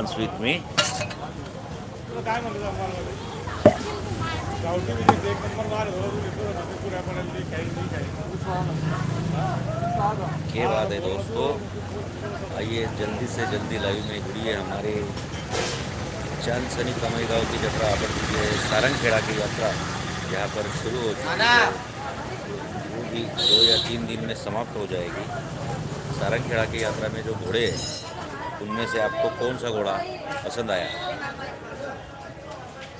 Dance with me तुला काय म्हणतो जमवालमध्ये गावठी म्हणजे एक नंबर मार हो घेतो पुऱ्या पडेल काही नाही काही क्या बात है दोस्तों? आइए जल्दी से जल्दी लाइव में जुड़िए हमारे चांद सनी कमाई गांव की यात्रा अपन की है सारंगखेड़ा की यात्रा यहाँ पर शुरू हो चुकी है। वो भी दो या तीन दिन में समाप्त हो जाएगी। सारंगखेड़ा की यात्रा में जो घोड़े हैं उनमें से आपको कौन सा घोड़ा पसंद आया?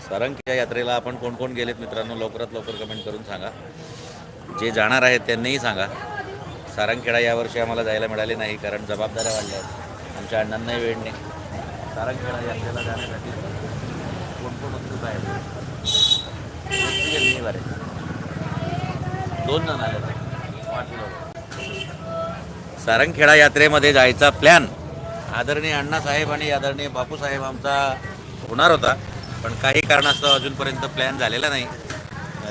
सारंगखेड़ा यात्रेला आपण कोण कोण गेलेत मित्रांनो? लवकरात लवकर कमेंट करून सांगा. जे जाणार आहेत त्यांनीही सांगा. सारंगखेडा यावर्षी आम्हाला जायला मिळाले नाही कारण जबाबदाऱ्या वाढल्या आहेत. आमच्या अण्णांनाही वेळ नाही. सारंगखेडा यात्रेला जाण्यासाठी कोण कोण उत्सुक आहेत? बरे दोन जण आले सारंगखेडा यात्रेमध्ये जायचा प्लॅन आदरणीय अण्णासाहेब आणि आदरणीय बापूसाहेब आमचा होणार होता. पण काही कारणास्तव अजूनपर्यंत प्लॅन झालेला नाही.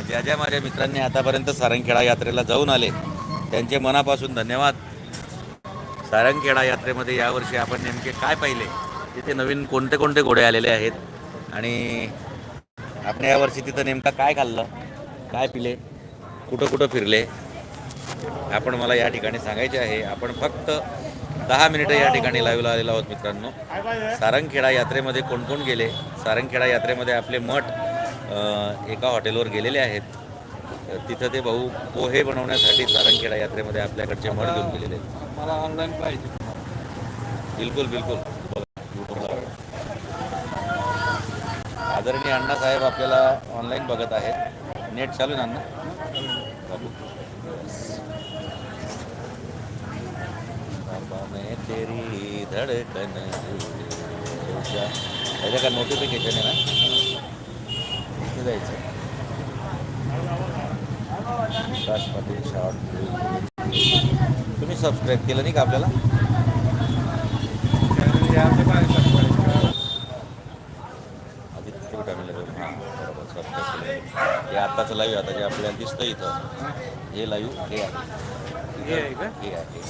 ज्या ज्या माझ्या मित्रांनी आतापर्यंत सारंगखेडा यात्रेला जाऊन आले त्यांचे मनापासून धन्यवाद. सारंगखेडा यात्रेमध्ये यावर्षी आपण नेमके काय पाहिले तिथे नवीन कोणते कोणते घोडे आलेले आहेत आणि आपण यावर्षी तिथं नेमका काय खाल्लं काय पिले कुठं कुठं फिरले आपण मला या ठिकाणी सांगायचे आहे. आपण फक्त दहा मिनिटं या ठिकाणी लाईव्हला आलेलो आहोत मित्रांनो. सारंगखेडा यात्रेमध्ये कोण कोण गेले? सारंगखेडा यात्रेमध्ये आपले मठ एका हॉटेलवर गेलेले आहेत. तिथं ते भाऊ पोहे बनवण्यासाठी सारंगखेडा यात्रेमध्ये आपल्याकडचे मठ घेऊन गेलेले आहेत. मला ऑनलाईन पाहिजे. बिलकुल बिलकुल. आदरणीय अण्णासाहेब आपल्याला ऑनलाईन बघत आहेत. नेट चालू आहे ना अण्णा बाबू बाबा मैं तेरी धडकन। त्याच्या काय नोटिफिकेशन आहे ना? इथे जायचं. विकास शॉर्ट तुम्ही सबस्क्राईब केलं नाही का आपल्याला? आदित्य फॅमिली हां बरोबर सबस्क्राईब केलं. हे आत्ताचं लाईव्ह आता जे आपल्याला दिसतं इथं हे लाईव्ह हे आहे. हे आहे का? हे आहे.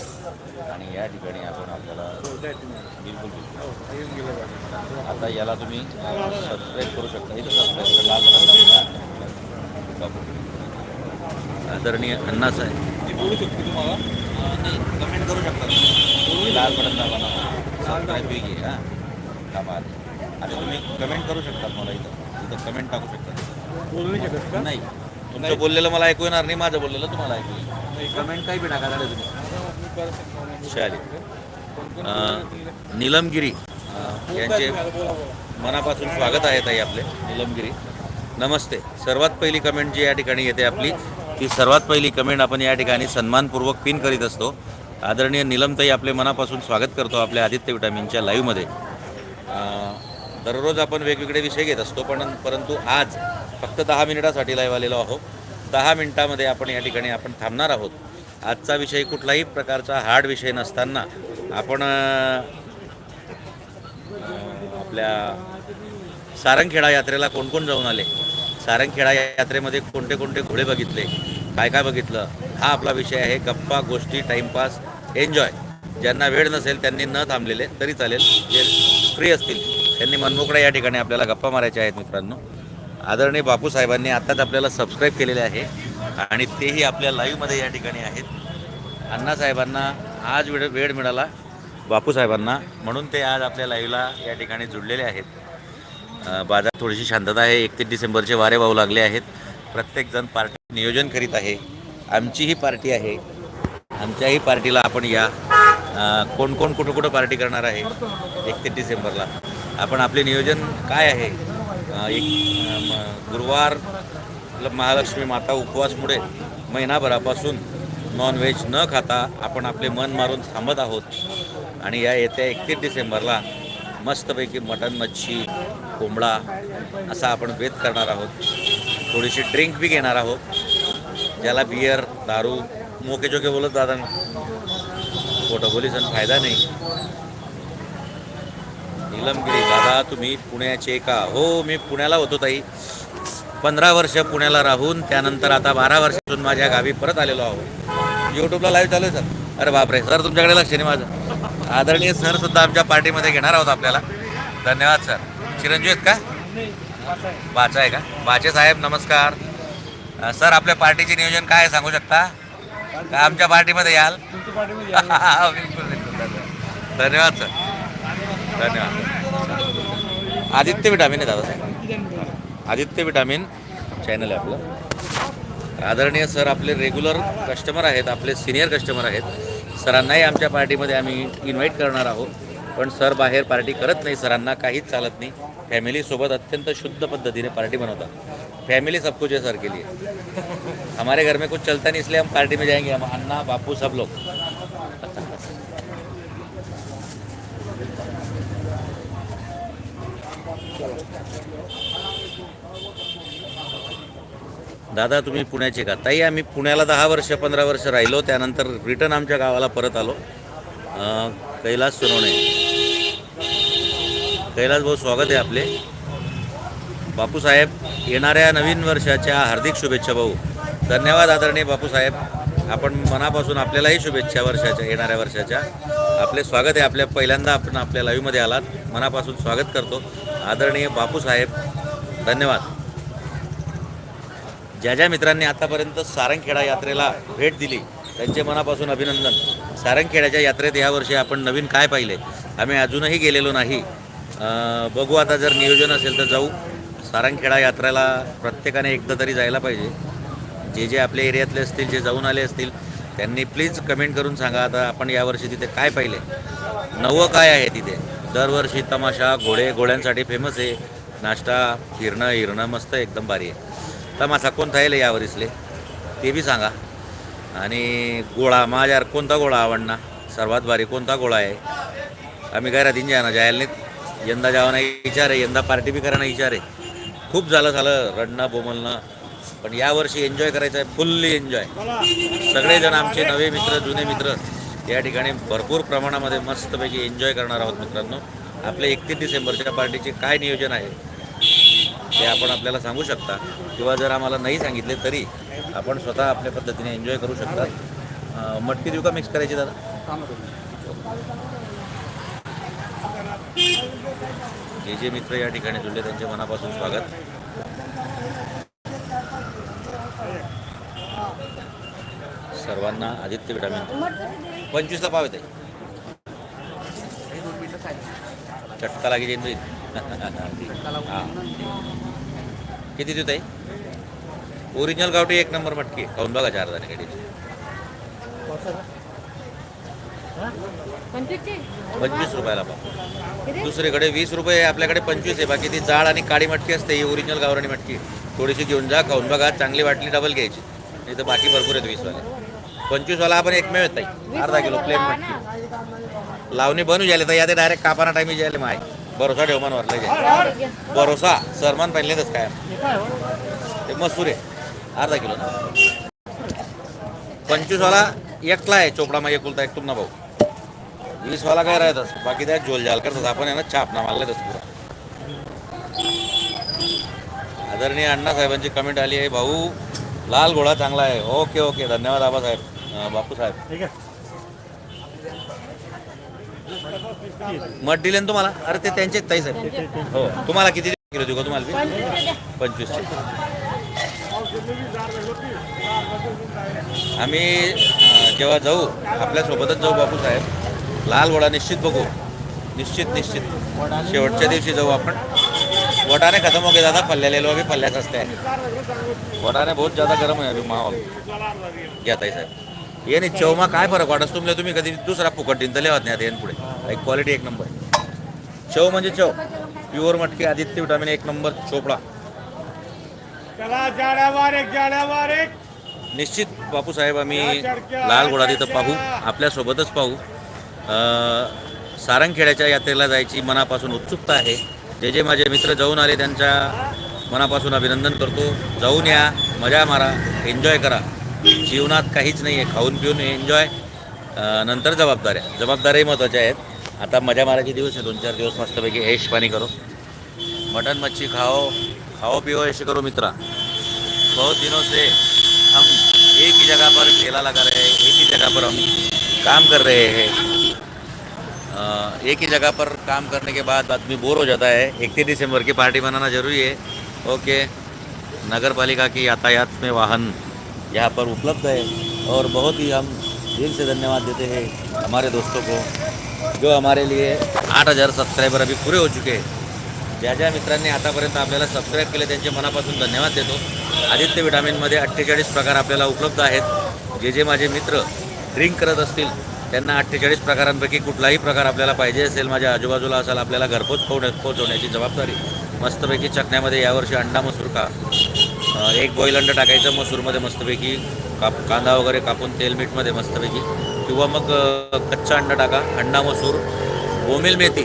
आणि या ठिकाणी आपण आपल्याला बिलकुल बिलकुल. आता याला तुम्ही सबस्क्राईब करू शकता. इथं सबस्क्राईब लाल बटन दाबा. आदरणीय अण्णासाहेब बोलू शकतो तुम्हाला. नाही कमेंट करू शकता तुम्ही. लाल बटन दाबा ना. सबस्क्राईब घे हां. आले आणि तुम्ही कमेंट करू शकता मला इथं. इथं कमेंट टाकू शकता. बोलू शकत का? नाही. तुमचं बोललेलं मला ऐकू येणार नाही माझं बोललेलं तुम्हाला ऐकू येईल. कमेंट काही बी टाका झालं तुम्ही. चालेल. निलमगिरी. यांचे मनापासून स्वागत आहे ताई आपले निलमगिरी. नमस्ते. सर्वात पहिली कमेंट जी या ठिकाणी येते आपली ती सर्वात पहिली कमेंट आपण या ठिकाणी सन्मानपूर्वक पिन करीत असतो. आदरणीय निलमताई आपले मनापासून स्वागत करतो आपल्या आदित्य विटामिनच्या लाईव्हमध्ये दररोज आपण वेगवेगळे विषय घेत असतो पण परंतु आज फक्त दहा मिनिटासाठी लाईव्ह आलेलो आहोत. दहा मिनिटामध्ये आपण या ठिकाणी आपण थांबणार आहोत. आजचा विषय कुठलाही प्रकारचा हार्ड विषय नसताना आपण आपल्या सारंगखेडा यात्रेला कोण कोण जाऊन आले? सारंगखेडा या यात्रेमध्ये कोणते कोणते घोडे बघितले? काय काय बघितलं? हा आपला विषय आहे गप्पा गोष्टी टाईमपास एन्जॉय. ज्यांना वेळ नसेल त्यांनी न थांबलेले तरी चालेल. जे फ्री असतील त्यांनी मनमोकळ्या या ठिकाणी आपल्याला गप्पा मारायच्या आहेत मित्रांनो. आदरणीय बापू साहेबांनी आत्ताच आपल्याला सबस्क्राईब केलेले आहे आणि तेही आपल्या लाईव्हमध्ये या ठिकाणी आहेत. अण्णासाहेबांना आज वेळ वेळ मिळाला. बापूसाहेबांना म्हणून ते आज आपल्या लाईव्हला या ठिकाणी जुडलेले आहेत. बाजार थोडीशी शांतता आहे. एकतीस डिसेंबरचे वारे वाहू लागले आहेत. प्रत्येकजण पार्टी नियोजन करीत आहे. आमचीही पार्टी आहे. आमच्याही पार्टीला आपण या. कोण कोण कुठं कुठं पार्टी करणार आहे? एकतीस डिसेंबरला. आपण आपले नियोजन काय आहे? एक म- गुरुवार महालक्ष्मी माता उपवासमुळे महिनाभरापासून नॉनव्हेज न खाता आपण आपले मन मारून थांबत आहोत. आणि या येत्या एकतीस डिसेंबरला मस्तपैकी मटण मच्छी कोंबडा असा आपण वेध करणार आहोत. थोडीशी ड्रिंक बी घेणार आहोत. ज्याला बियर दारू मोके जोके बोलत दादा खोटं बोलीसन फायदा नाही. निलमगिरी दादा तुम्ही पुण्याचे का? हो मी पुण्याला होतो ताई. पंधरा वर्ष पुण्याला राहून त्यानंतर आता बारा वर्षातून माझ्या गावी परत आलेलो आहोत यूट्यूबला लाईव्ह चालू आहे सर. अरे बापरे सर तुमच्याकडे लक्ष नाही माझं. आदरणीय सर सुद्धा आमच्या पार्टीमध्ये घेणार आहोत आपल्याला. धन्यवाद सर. चिरंजीव आहेत का? बाचा आहे का? बाचे साहेब नमस्कार. सर आपल्या पार्टीचे नियोजन काय आहे सांगू शकता? का आमच्या पार्टीमध्ये याल? बिलकुल बिलकुल धन्यवाद सर. धन्यवाद. आदित्य विटामिन आहे दादा. साहेब आदित्य विटामिन चॅनल आहे आपलं. आदरणीय सर आपले रेग्युलर कस्टमर आहेत आपले सिनियर कस्टमर आहेत. सरांनाही आमच्या पार्टीमध्ये आम्ही इन्व्हाइट करणार आहोत. पण सर बाहेर पार्टी करत नाही सरांना काहीच चालत नाही. फॅमिलीसोबत अत्यंत शुद्ध पद्धतीने पार्टी बनवतात. फॅमिली सब कुछ है सर के लिए. हमारे घर में कुछ चलता नहीं इसलिए हम पार्टी में जाएंगे. हम अन्ना बापू सब लोग. दादा तुम्ही पुण्याचे का? ताई आम्ही पुण्याला दहा वर्ष पंधरा वर्ष राहिलो. त्यानंतर रिटर्न आमच्या गावाला परत आलो. कैलास सोनवणे. कैलास भाऊ स्वागत आहे आपले. बापूसाहेब येणाऱ्या नवीन वर्षाच्या हार्दिक शुभेच्छा भाऊ. धन्यवाद आदरणीय बापूसाहेब. आपण मनापासून आपल्यालाही शुभेच्छा वर्षाच्या येणाऱ्या वर्षाच्या. आपले स्वागत आहे. आपल्या पहिल्यांदा आपण आपल्या लाईव्हमध्ये आलात. मनापासून स्वागत करतो. आदरणीय बापूसाहेब धन्यवाद. ज्या ज्या मित्रांनी आतापर्यंत सारंगखेडा यात्रेला भेट दिली त्यांचे मनापासून अभिनंदन. सारंगखेड्याच्या यात्रेत यावर्षी आपण नवीन काय पाहिले? आम्ही अजूनही गेलेलो नाही. बघू आता जर नियोजन असेल तर जाऊ. सारंगखेडा यात्रेला प्रत्येकाने एकदा तरी जायला पाहिजे. जे जे आपल्या एरियातले असतील जे जाऊन आले असतील त्यांनी प्लीज कमेंट करून सांगा आता आपण यावर्षी तिथे काय पाहिले. नवं काय आहे तिथे? दरवर्षी तमाशा घोडे घोड्यांसाठी फेमस आहे. नाश्ता फिरणं हिरणं मस्त एकदम भारी आहे. तमाशा कोणता येईल यावरीसले? ते बी सांगा. आणि गोळा माझ्यावर कोणता गोळा आवडणार सर्वात भारी कोणता गोळा आहे? आम्ही काय राहतील जाना जायला नाही यंदा जावा नाही विचार आहे यंदा पार्टी बी करायला विचार आहे. खूप झालं झालं रडणं बोमलणं. पण यावर्षी एन्जॉय करायचं आहे फुल्ली एन्जॉय सगळेजण आमचे नवे मित्र जुने मित्र या ठिकाणी भरपूर प्रमाणामध्ये मस्तपैकी एन्जॉय करणार आहोत मित्रांनो. आपल्या एकतीस डिसेंबरच्या पार्टीचे काय नियोजन आहे? ते आपण आपल्याला सांगू शकता. किंवा जर आम्हाला नाही सांगितले तरी आपण स्वतः आपल्या पद्धतीने एन्जॉय करू शकता. मटकी देऊ का मिक्स करायची दादा? जे जे मित्र या ठिकाणी जुळले त्यांचे मनापासून स्वागत. सर्वांना आदित्य विटामिन पंचवीसला पाव येते चटका लागेल हां. किती देत आहे ओरिजिनल गावठी एक नंबर मटकी. खाऊन बघा चार जण गाडी पंचवीस रुपयाला किती? दुसरीकडे वीस रुपये आपल्याकडे पंचवीस आहे. बाकी ती जाड आणि काळी मटकी असते. ही ओरिजिनल गावरानी मटकी. थोडीशी घेऊन जा खाऊन बघा. चांगली वाटली डबल घ्यायची. नाही तर बाकी भरपूर आहेत वीसवाले. पंचवीसवाला आपण एकमेव येत आहे अर्धा किलो प्लेन मटकी. लावणी बनू जायला तर यादे डायरेक्ट कापाना टाइमी जायला माय. भरोसा ठेव मन वरला भरोसा सरमान पहिल्यांदाच काय ते मसूर आहे. अर्धा किलो ना. पंचवीसवाला एकला आहे चोपडा मग एकुलता एक तुमना भाऊ. वीसवाला काय राहतच बाकी त्या झोल झाल करतात. आपण आहे ना छापना मागले तस पुरा. आदरणीय अण्णासाहेबांची कमेंट आली आहे. भाऊ लाल घोडा चांगला आहे. ओके ओके धन्यवाद आबासाहेब साहेब बापू साहेब ठीक आहे. मठ दिले ना तुम्हाला? अरे ते त्यांचे ताई साहेब. हो. तुम्हाला किती किलो देऊ का तुम्हाला. पंचवीसशे आम्ही जेव्हा जाऊ आपल्यासोबतच जाऊ बापू साहेब. लाल वडा निश्चित बघू. निश्चित निश्चित. शेवटच्या दिवशी जाऊ आपण. वटाने खतम हो गए दादा. पल्ल्या ले लो अभी वटाने बहुत ज्यादा गरम आहे अभी माहोल. घ्या ताई साहेब. ये नाही चौमा काय फरक वाटत? तुमले तुम्ही कधी दुसरा फुकट दिन तर लेवत नाही आता पुढे. एक क्वालिटी एक नंबर चव म्हणजे चव प्युअर मटकी आदित्य विटामिन एक नंबर चोपडा. निश्चित बापूसाहेब आम्ही लाल घोडा तिथं पाहू आपल्यासोबतच पाहू. सारंगखेड्याच्या यात्रेला जायची मनापासून उत्सुकता आहे. जे जे माझे मित्र जाऊन आले त्यांच्या मनापासून अभिनंदन करतो. जाऊन या मजा मारा एन्जॉय करा. जीवनात काहीच नाही आहे खाऊन पिऊन एन्जॉय नंतर जबाबदाऱ्या. जबाबदाऱ्याही महत्त्वाच्या आहेत. आता मज़ा मारायचे दिवस आहे. दोन चार दिवस मस्त मस्तपैकी ऐश पाणी करो. मटन, मच्छी खाओ. खाओ, पिओ ऐसे करो मित्रा. बहुत दिनों से हम एक ही जगह पर ठेला लगा रहे हैं. एक ही जगह पर हम काम कर रहे हैं. एक ही जगह पर काम करने के बाद आदमी बोर हो जाता है. इकतीस दिसंबर की पार्टी बनाना ज़रूरी है. ओके. नगर पालिका की यातायात में वाहन यहाँ पर उपलब्ध है और बहुत ही हम दिल से धन्यवाद देते हैं हमारे दोस्तों को जो हमारे लिए आठ हजार सबस्क्रायबर अभी पुरे हो चुके हैं। ज्या ज्या मित्रांनी आतापर्यंत आपल्याला सबस्क्राईब केले त्यांचे मनापासून धन्यवाद देतो. आदित्य विटामिनमध्ये अठ्ठेचाळीस प्रकार आपल्याला उपलब्ध आहेत. जे जे माझे मित्र ड्रिंक करत असतील त्यांना अठ्ठेचाळीस प्रकारांपैकी कुठलाही प्रकार आपल्याला पाहिजे असेल माझ्या आजूबाजूला असाल आपल्याला घरपोच पोहोच पोहोचवण्याची जबाबदारी. मस्तपैकी चकण्यामध्ये यावर्षी अंडा मसूर का एक बॉईल अंडं टाकायचं मसूरमध्ये मस्तपैकी काप कांदा वगैरे कापून तेल मीठमध्ये मस्तपैकी. किंवा मग कच्चा अंडा टाका अंडा मसूर बोमिल मेथी.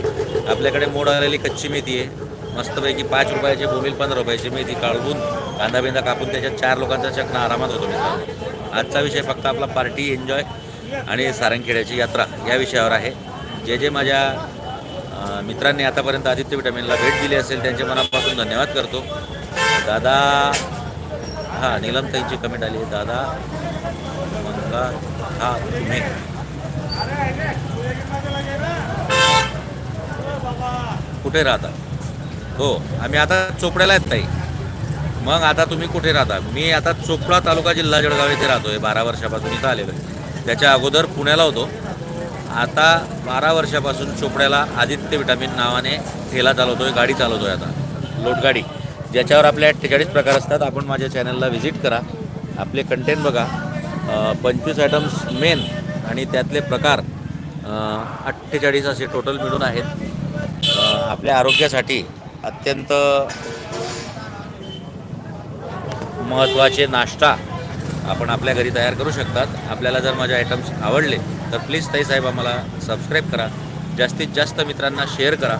आपल्याकडे मोड आलेली कच्ची मेथी आहे. मस्तपैकी पाच रुपयाची बोमिल पंधरा रुपयाची मेथी काढून कांदा बिंदा कापून त्याच्यात चार लोकांचा चकना आरामात होतो मित्रांनो. आजचा विषय फक्त आपला पार्टी एन्जॉय आणि सारंगखेड्याची यात्रा या विषयावर आहे. जे जे माझ्या मित्रांनी आतापर्यंत आदित्य विटामिनला भेट दिली असेल त्यांचे मनापासून धन्यवाद करतो. दादा हां नीलमताईंची कमेंट आली आहे दादा मंगा हा तुम्ही. कुठे राहता? हो आम्ही आता चोपड्याला आहेत ताई. मग आता तुम्ही कुठे राहता? मी आता चोपडा तालुका जिल्हा जळगाव येथे राहतो आहे बारा वर्षापासून इथं आलेलो आहे. त्याच्या अगोदर पुण्याला होतो. आता बारा वर्षापासून चोपड्याला आदित्य विटामिन नावाने ठेला चालवतो आहे गाडी चालवतो आहे आता. लोटगाडी. ज्याच्यावर आपल्या अठ्ठेचाळीस प्रकार असतात आपण माझ्या चॅनलला व्हिजिट करा. आपले कंटेंट बघा. पंचवीस आयटम्स मेन आणि त्यातले प्रकार अठ्ठेचाळीस असे टोटल मिळून आहेत. आपल्या आरोग्यासाठी अत्यंत महत्त्वाचे नाश्ता आपण आपल्या घरी तयार करू शकतात. आपल्याला जर माझे आयटम्स आवडले तर प्लीज ताई साहेब आम्हाला सबस्क्राईब करा. जास्तीत जास्त मित्रांना शेअर करा.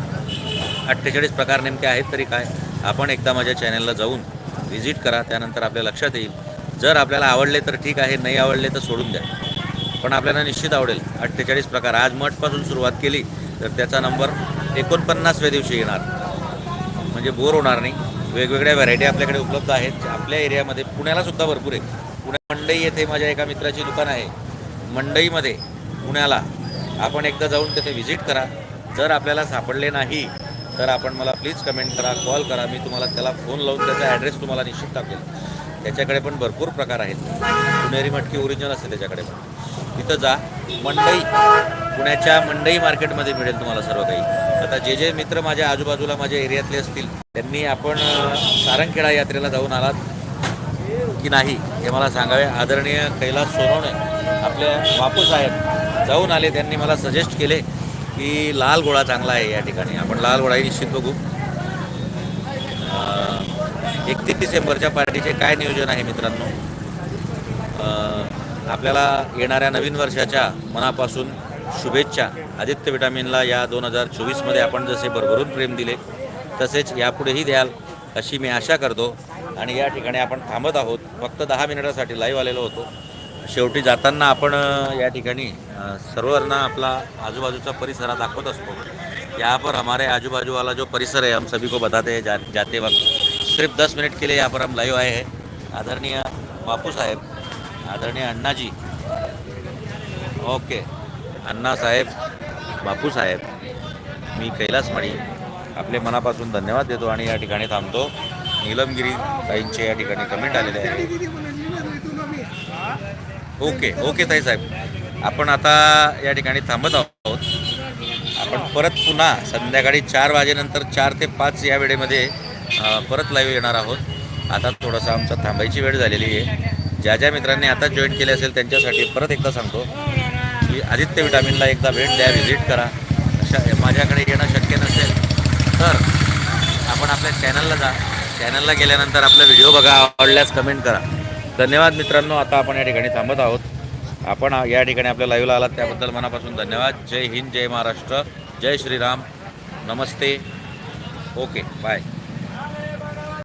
अठ्ठेचाळीस प्रकार नेमके आहेत तरी काय? आपण एकदा माझ्या चॅनलला जाऊन व्हिजिट करा त्यानंतर आपल्या लक्षात येईल. जर आपल्याला आवडले तर ठीक आहे नाही आवडले तर सोडून द्या. पण आपल्याला निश्चित आवडेल. अठ्ठेचाळीस प्रकार. आज मठपासून सुरुवात केली तर त्याचा नंबर एकोणपन्नासव्या दिवशी येणार. म्हणजे बोर होणार नाही. वेगवेगळ्या व्हरायटी आपल्याकडे उपलब्ध आहेत. आपल्या एरियामध्ये पुण्यालासुद्धा भरपूर आहे. पुणे मंडई येथे माझ्या एका मित्राची दुकान आहे. मंडईमध्ये पुण्याला आपण एकदा जाऊन तिथे व्हिजिट करा. जर आपल्याला सापडले नाही तर आपण मला प्लीज कमेंट करा कॉल करा. मी तुम्हाला त्याला फोन लावून त्याचा ॲड्रेस तुम्हाला निश्चित टाकेल. त्याच्याकडे पण भरपूर प्रकार आहेत. पुणेरी मटकी ओरिजिनल असते त्याच्याकडे पण. तिथं जा. मंडई पुण्याच्या मंडई मार्केटमध्ये मिळेल तुम्हाला सर्व काही. आता जे जे मित्र माझ्या आजूबाजूला माझ्या एरियातले असतील त्यांनी आपण सारंगखेडा यात्रेला जाऊन आलात की नाही हे मला सांगावे. आदरणीय कैलास सोनवणे आपले बापू साहेब जाऊन आले त्यांनी मला सजेस्ट केले की लाल गोळा चांगला आहे या ठिकाणी. आपण लाल गोळाही निश्चित बघू. एकतीस डिसेंबरच्या पार्टीचे काय नियोजन आहे मित्रांनो? आपल्याला येणाऱ्या नवीन वर्षाच्या मनापासून शुभेच्छा. आदित्य विटामिनला या दोन हजार चोवीसमध्ये आपण जसे भरभरून प्रेम दिले तसेच यापुढेही द्याल अशी मी आशा करतो. आणि या ठिकाणी आपण थांबत आहोत. फक्त दहा मिनिटासाठी लाईव्ह आलेलो होतो. शेवटी जाताना आपण या ठिकाणी सर्वांना आपला आजूबाजूचा परिसर दाखवत असतो. यहाँ पर हमारे आजू बाजू वाला जो परिसर है हम सभी को बताते हैं जा, जाते वक्त सिर्फ दस मिनट के लिए यहाँ पर हम लाइव आए हैं. आदरणीय बापू साहेब आदरणीय अण्णा जी ओके अण्णा साहेब बापू साहेब मी कैलास माळी आपले मनापासून धन्यवाद देतो आणि या ठिकाणी थांबतो. नीलमगिरी ताईंचे या ठिकाणी कमेंट आलेले आहे ओके ओके ताई साहेब. आपण आता या ठिकाणी थांबत आहोत. आपण परत पुन्हा संध्याकाळी चार वाजेनंतर चार ते पाच या वेळेमध्ये परत लाईव्ह येणार आहोत. आता थोडंसं आमचं थांबायची वेळ झालेली आहे. ज्या ज्या मित्रांनी आता जॉईन केले असेल त्यांच्यासाठी परत एकदा सांगतो की आदित्य विटामिनला एकदा भेट द्या व्हिजिट करा. अशा माझ्याकडे येणं शक्य नसेल तर आपण आपल्या चॅनलला जा. चॅनलला गेल्यानंतर आपला व्हिडिओ बघा आवडल्यास कमेंट करा. धन्यवाद मित्रांनो आता आपण या ठिकाणी थांबत आहोत. आपण या ठिकाणी आपल्या लाईव्हला आलात त्याबद्दल मनापासून धन्यवाद. जय हिंद जय महाराष्ट्र जय श्रीराम. नमस्ते. Okay bye